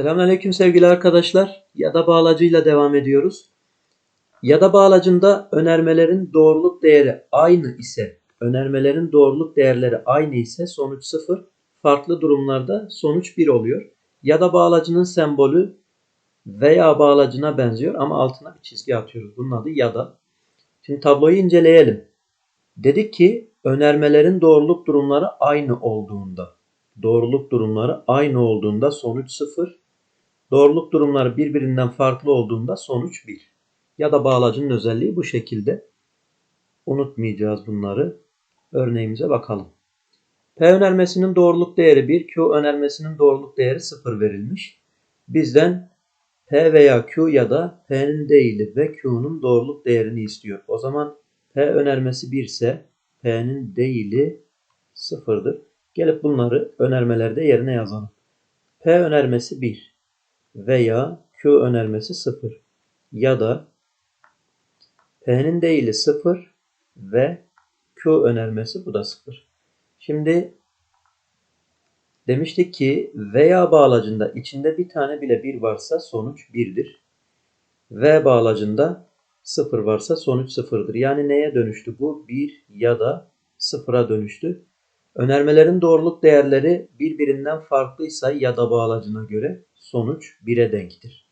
Selamünaleyküm sevgili arkadaşlar. Yada bağlacıyla devam ediyoruz. Yada bağlacında önermelerin doğruluk değeri aynı ise, önermelerin doğruluk değerleri aynı ise sonuç 0, farklı durumlarda sonuç 1 oluyor. Yada bağlacının sembolü veya bağlacına benziyor ama altına bir çizgi atıyoruz. Bunun adı yada. Şimdi tabloyu inceleyelim. Dedik ki önermelerin doğruluk durumları aynı olduğunda, doğruluk durumları aynı olduğunda sonuç 0, doğruluk durumları birbirinden farklı olduğunda sonuç 1. Ya da bağlacının özelliği bu şekilde. Unutmayacağız bunları. Örneğimize bakalım. P önermesinin doğruluk değeri 1, Q önermesinin doğruluk değeri 0 verilmiş. Bizden P veya Q ya da P'nin değili ve Q'nun doğruluk değerini istiyor. O zaman P önermesi 1 ise P'nin değili 0'dır. Gelip bunları önermelerde yerine yazalım. P önermesi 1 veya Q önermesi 0 ya da P'nin değili 0 ve Q önermesi bu da 0. Şimdi demiştik ki veya bağlacında içinde bir tane bile 1 varsa sonuç 1'dir. V bağlacında 0 varsa sonuç 0'dır. Yani neye dönüştü bu? 1 ya da 0'a dönüştü. Önermelerin doğruluk değerleri birbirinden farklıysa ya da bağlacına göre sonuç 1'e denktir.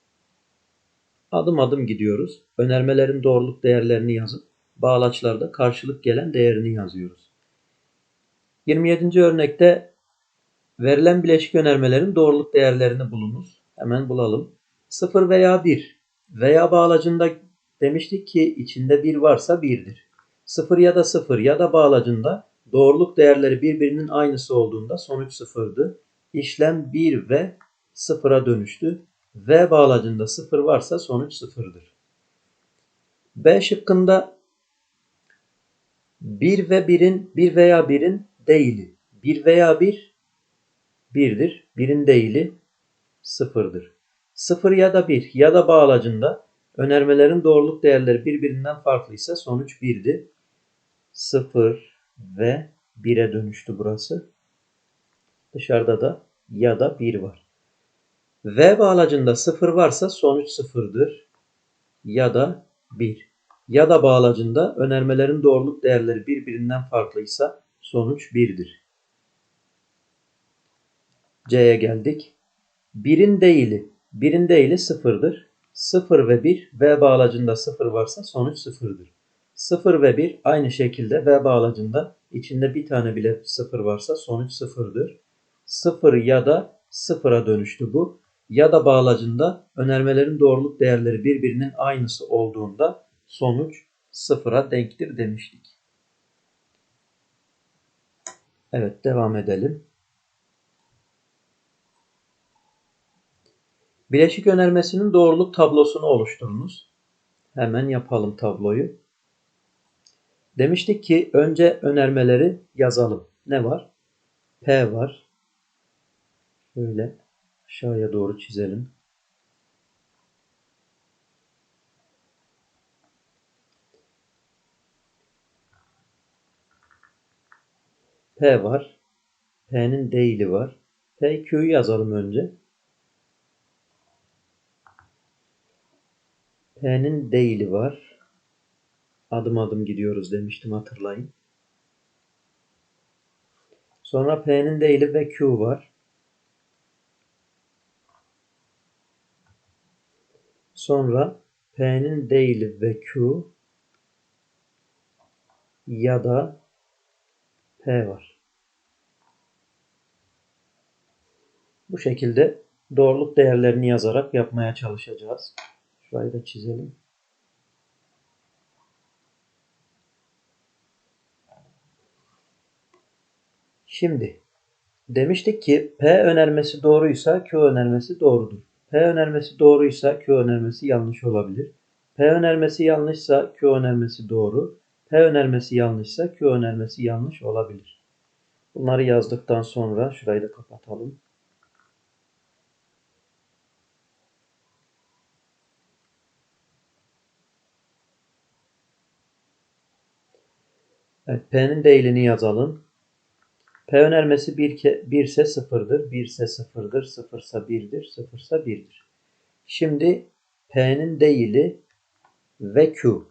Adım adım gidiyoruz. Önermelerin doğruluk değerlerini yazıp bağlaçlarda karşılık gelen değerini yazıyoruz. 27. örnekte verilen bileşik önermelerin doğruluk değerlerini bulunuz. Hemen bulalım. 0 veya 1 veya bağlacında demiştik ki içinde 1 varsa 1'dir. 0 ya da 0 ya da bağlacında doğruluk değerleri birbirinin aynısı olduğunda sonuç 0'dı. İşlem 1 ve 0'a dönüştü. V bağlacında 0 varsa sonuç 0'dır. B şıkkında 1 ve 1'in 1 veya 1'in değili. 1 veya 1 1'dir. 1'in değili 0'dır. 0 ya da 1 ya da bağlacında önermelerin doğruluk değerleri birbirinden farklıysa sonuç 1'di. 0 ve 1'e dönüştü burası. Dışarıda da ya da 1 var. V bağlacında 0 varsa sonuç 0'dır ya da 1. Ya da bağlacında önermelerin doğruluk değerleri birbirinden farklıysa sonuç 1'dir. C'ye geldik. 1'in değili. 1'in değili 0'dır. 0 ve 1 V bağlacında 0 varsa sonuç 0'dır. 0 ve 1 aynı şekilde V bağlacında içinde bir tane bile 0 varsa sonuç 0'dır. 0 ya da 0'a dönüştü bu. Ya da bağlacında önermelerin doğruluk değerleri birbirinin aynısı olduğunda sonuç 0'a denktir demiştik. Evet devam edelim. Bileşik önermesinin doğruluk tablosunu oluşturunuz. Hemen yapalım tabloyu. Demiştik ki önce önermeleri yazalım. Ne var? P var. Şöyle aşağıya doğru çizelim. P var. P'nin değili var. P, Q'yu yazalım önce. P'nin değili var. Adım adım gidiyoruz demiştim hatırlayın. Sonra P'nin değili ve Q var. Sonra P'nin değili ve Q ya da P var. Bu şekilde doğruluk değerlerini yazarak yapmaya çalışacağız. Şurayı da çizelim. Şimdi demiştik ki P önermesi doğruysa Q önermesi doğrudur. P önermesi doğruysa Q önermesi yanlış olabilir. P önermesi yanlışsa Q önermesi doğru. P önermesi yanlışsa Q önermesi yanlış olabilir. Bunları yazdıktan sonra şurayı da kapatalım. Evet, P'nin değilini yazalım. P önermesi 1, ke, 1 ise 0'dır. 1 ise 0'dır. 0 ise 1'dir. 0 ise 1'dir. Şimdi P'nin değili ve Q.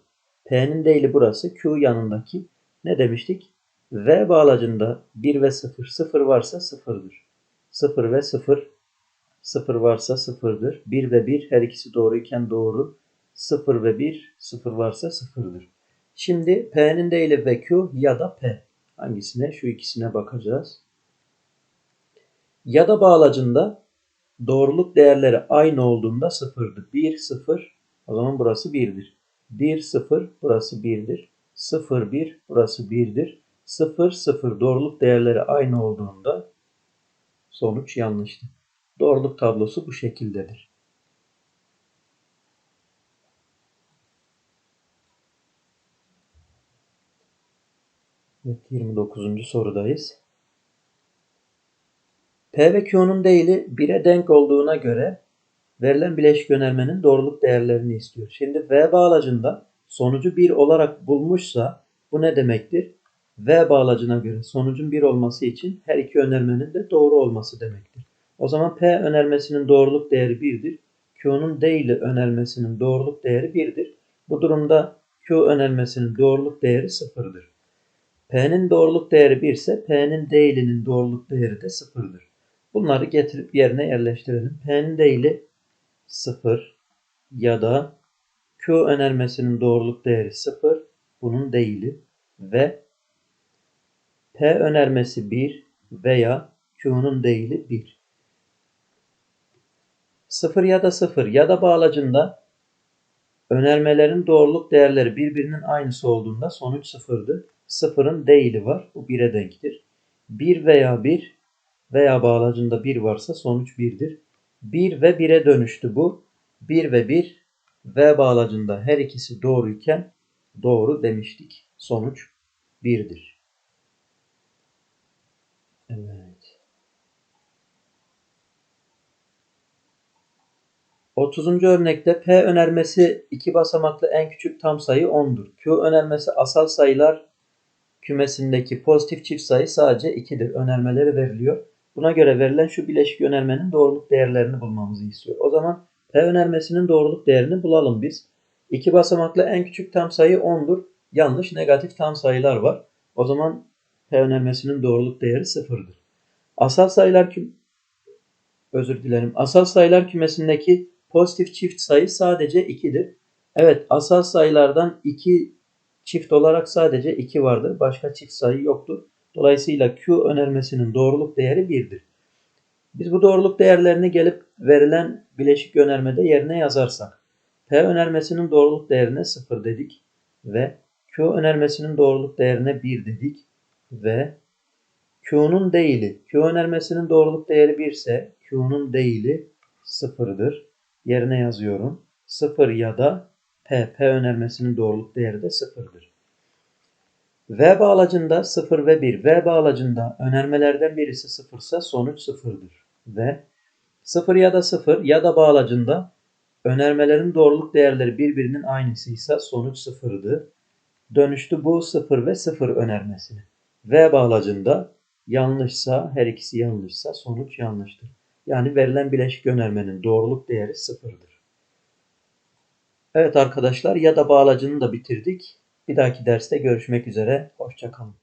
P'nin değili burası. Q yanındaki. Ne demiştik? V bağlacında 1 ve 0. 0 varsa 0'dır. 0 ve 0. 0 varsa 0'dır. 1 ve 1 her ikisi doğruyken doğru. 0 ve 1 0 varsa 0'dır. Şimdi P'nin değili ve Q ya da P. Hangisine? Şu ikisine bakacağız. Ya da bağlacında doğruluk değerleri aynı olduğunda sıfırdı. 1, 0. O zaman burası 1'dir. 1, 0. Burası 1'dir. 0, 1. Burası 1'dir. 0, 0. Doğruluk değerleri aynı olduğunda sonuç yanlıştı. Doğruluk tablosu bu şekildedir. Evet, 29. sorudayız. P ve Q'nun değili 1'e denk olduğuna göre verilen bileşik önermenin doğruluk değerlerini istiyor. Şimdi V bağlacında sonucu 1 olarak bulmuşsa bu ne demektir? V bağlacına göre sonucun 1 olması için her iki önermenin de doğru olması demektir. O zaman P önermesinin doğruluk değeri 1'dir. Q'nun değili önermesinin doğruluk değeri 1'dir. Bu durumda Q önermesinin doğruluk değeri 0'dır. P'nin doğruluk değeri 1 ise P'nin değilinin doğruluk değeri de 0'dır. Bunları getirip yerine yerleştirelim. P'nin değili 0 ya da Q önermesinin doğruluk değeri 0 bunun değili ve P önermesi 1 veya Q'nun değili 1. 0 ya da 0 ya da bağlacında önermelerin doğruluk değerleri birbirinin aynısı olduğunda sonuç 0'dır. 0'ın değili var. Bu 1'e denktir. 1 veya 1 veya bağlacında 1 varsa sonuç 1'dir. 1 ve 1'e dönüştü bu. 1 ve 1 V bağlacında her ikisi doğruyken doğru demiştik. Sonuç 1'dir. Evet. 30. örnekte P önermesi iki basamaklı en küçük tam sayı 10'dur. Q önermesi asal sayılar kümesindeki pozitif çift sayı sadece 2'dir. Önermeleri veriliyor. Buna göre verilen şu bileşik önermenin doğruluk değerlerini bulmamızı istiyor. O zaman P önermesinin doğruluk değerini bulalım biz. İki basamaklı en küçük tam sayı 10'dur. Yanlış negatif tam sayılar var. O zaman P önermesinin doğruluk değeri 0'dır. Asal sayılar küm özür dilerim. Asal sayılar kümesindeki pozitif çift sayı sadece 2'dir. Evet, asal sayılardan 2 çift olarak sadece 2 vardır. Başka çift sayı yoktur. Dolayısıyla Q önermesinin doğruluk değeri 1'dir. Biz bu doğruluk değerlerini gelip verilen bileşik önermede yerine yazarsak P önermesinin doğruluk değerine 0 dedik ve Q önermesinin doğruluk değerine 1 dedik ve Q'nun değili, Q önermesinin doğruluk değeri 1 ise Q'nun değili 0'dır. Yerine yazıyorum. 0 ya da P, P önermesinin doğruluk değeri de 0'dır. V bağlacında 0 ve 1. V bağlacında önermelerden birisi 0 ise sonuç 0'dır. Ve 0 ya da 0 ya da bağlacında önermelerin doğruluk değerleri birbirinin aynısıysa sonuç 0'dır. Dönüştü bu 0 ve 0 önermesini. V bağlacında yanlışsa her ikisi yanlışsa sonuç yanlıştır. Yani verilen bileşik önermenin doğruluk değeri 0'dır. Evet arkadaşlar ya da bağlacını da bitirdik. Bir dahaki derste görüşmek üzere. Hoşçakalın.